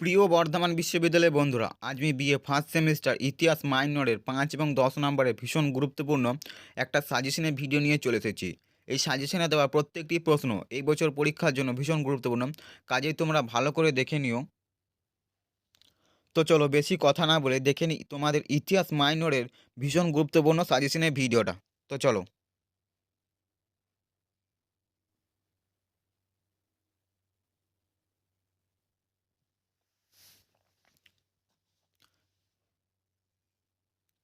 প্রিয় বর্ধমান বিশ্ববিদ্যালয়ের বন্ধুরা, আজ আমি বিএ ফার্স্ট সেমিস্টার ইতিহাস মাইনরের পাঁচ এবং দশ নম্বরে ভীষণ গুরুত্বপূর্ণ একটা সাজেশনের ভিডিও নিয়ে চলে এসেছি। এই সাজেশনে দেওয়া প্রত্যেকটি প্রশ্ন এই বছর পরীক্ষার জন্য ভীষণ গুরুত্বপূর্ণ, কাজেই তোমরা ভালো করে দেখে নিও। তো চলো বেশি কথা না বলে দেখে নিই তোমাদের ইতিহাস মাইনরের ভীষণ গুরুত্বপূর্ণ সাজেশনের ভিডিওটা তো চলো।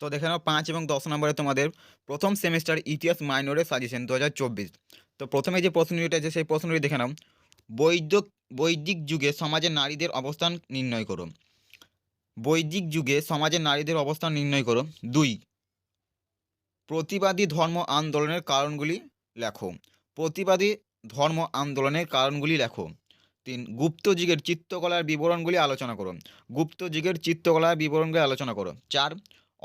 তো দেখে নাও, পাঁচ এবং দশ নম্বরে তোমাদের প্রথম সেমিস্টার ইতিহাস মাইনরের সাজেশন দু হাজার চব্বিশ। তো প্রথমে যে প্রশ্নটি আছে, সেই প্রশ্নটি দেখে নাও। বৈদিক বৈদিক যুগে সমাজে নারীদের অবস্থান নির্ণয় করো। বৈদিক যুগে সমাজে নারীদের অবস্থান নির্ণয় করো। দুই, প্রতিবাদী ধর্ম আন্দোলনের কারণগুলি লেখো। প্রতিবাদী ধর্ম আন্দোলনের কারণগুলি লেখো। তিন, গুপ্ত যুগের চিত্রকলার বিবরণগুলি আলোচনা করো। গুপ্ত যুগের চিত্রকলার বিবরণগুলি আলোচনা করো। চার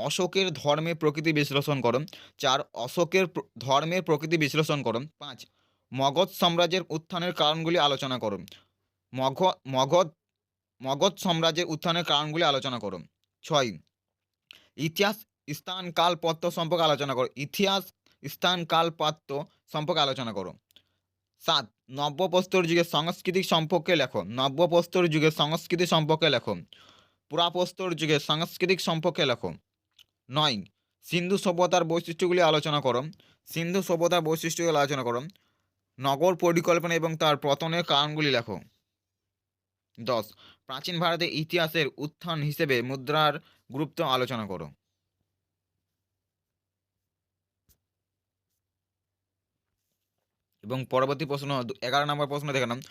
অশোকের ধর্মে প্রকৃতি বিশ্লেষণ করো চার, অশোকের ধর্মের প্রকৃতি বিশ্লেষণ করো পাঁচ, মগধ সাম্রাজ্যের উত্থানের কারণগুলি আলোচনা করো মগ, মগধ মগধ সাম্রাজ্যের উত্থানের কারণগুলি আলোচনা করো ছয়, ইতিহাস, স্থান, কাল, পত্র সম্পর্কে আলোচনা করো ইতিহাস, স্থান, কাল, পাত্র সম্পর্কে আলোচনা করো সাত, নব্যপ্রস্তর যুগের সাংস্কৃতিক সম্পর্কে লেখো নব্যপ্রস্তর যুগের সংস্কৃতি সম্পর্কে লেখো পুরাপ্রস্তর যুগের সাংস্কৃতিক সম্পর্কে লেখো নয়। সিন্ধু সভ্যতার বৈশিষ্ট্যগুলি আলোচনা করো। সিন্ধু সভ্যতার বৈশিষ্ট্যগুলি আলোচনা করো। নগর পরিকল্পনা এবং তার পতনের কারণগুলি লেখো। দশ। প্রাচীন ভারতের ইতিহাসের উত্থান হিসেবে মুদ্রার গুরুত্ব আলোচনা করো। এবং পরবর্তী প্রশ্ন, এগারো নম্বর প্রশ্ন দেখে নাম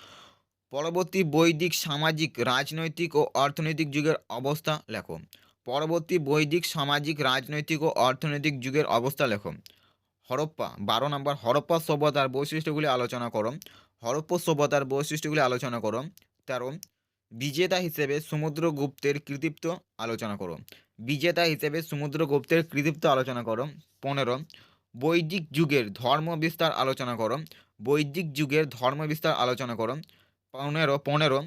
পরবর্তী বৈদিক, সামাজিক, রাজনৈতিক ও অর্থনৈতিক যুগের অবস্থা লেখো। পরবর্তী বৈদিক, সামাজিক, রাজনৈতিক ও অর্থনৈতিক যুগের অবস্থা লেখো। হরপ্পা, বারো নম্বর হরপ্পা সভ্যতার বৈশিষ্ট্যগুলি আলোচনা করো। হরপ্পা সভ্যতার বৈশিষ্ট্যগুলি আলোচনা করো। তেরো, বিজেতা হিসেবে সমুদ্রগুপ্তের কৃতিত্ব আলোচনা করো। বিজেতা হিসেবে সমুদ্রগুপ্তের কৃতিত্ব আলোচনা করো। পনেরো, বৈদিক যুগের ধর্ম বিস্তার আলোচনা করো। বৈদিক যুগের ধর্ম বিস্তার আলোচনা করো। পনেরো পনেরো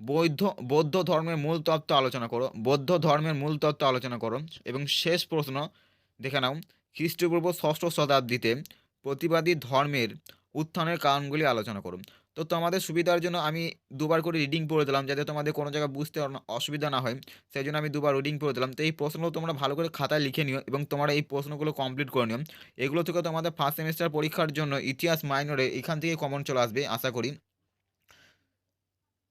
বৌদ্ধ বৌদ্ধ ধর্মের মূল তত্ত্ব আলোচনা করো, বৌদ্ধ ধর্মের মূল তত্ত্ব আলোচনা করো, এবং শেষ প্রশ্ন দেখে নাও, খ্রিস্টপূর্ব ষষ্ঠ শতাব্দীতে প্রতিবাদী ধর্মের উত্থানের কারণগুলি আলোচনা করো। তো তোমাদের সুবিধার জন্য আমি দুবার করে রিডিং পড়ে দিলাম, যাতে তোমাদের কোনো জায়গায় বুঝতে অসুবিধা না হয়, সেই জন্য আমি দুবার রিডিং পড়ে দিলাম। তো এই প্রশ্নগুলো তোমরা ভালো করে খাতায় লিখে নিও, এবং তোমরা এই প্রশ্নগুলো কমপ্লিট করে নিও। এগুলো থেকে তোমাদের ফার্স্ট সেমিস্টার পরীক্ষার জন্য ইতিহাস মাইনরে এখান থেকে কমন চলে আসবে, আশা করি।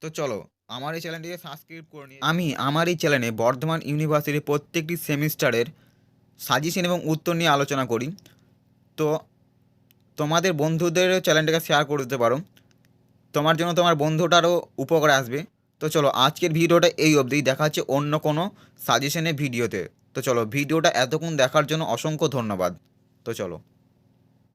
তো চলো আমার এই চ্যানেলটিকে সাবস্ক্রাইব করে নিয়ে আমি আমার এই চ্যানেলে বর্ধমান ইউনিভার্সিটির প্রত্যেকটি সেমিস্টারের সাজেশন এবং উত্তর নিয়ে আলোচনা করি। তো তোমাদের বন্ধুদের চ্যানেলটাকে শেয়ার করে দিতে পারো। তোমার জন্য তোমার বন্ধুটারও উপকারে আসবে। তো চলো আজকের ভিডিওটা এই অবধি। দেখা হচ্ছে অন্য কোনো সাজেশনের ভিডিওতে তো চলো ভিডিওটা এতক্ষণ দেখার জন্য অসংখ্য ধন্যবাদ। তো চলো।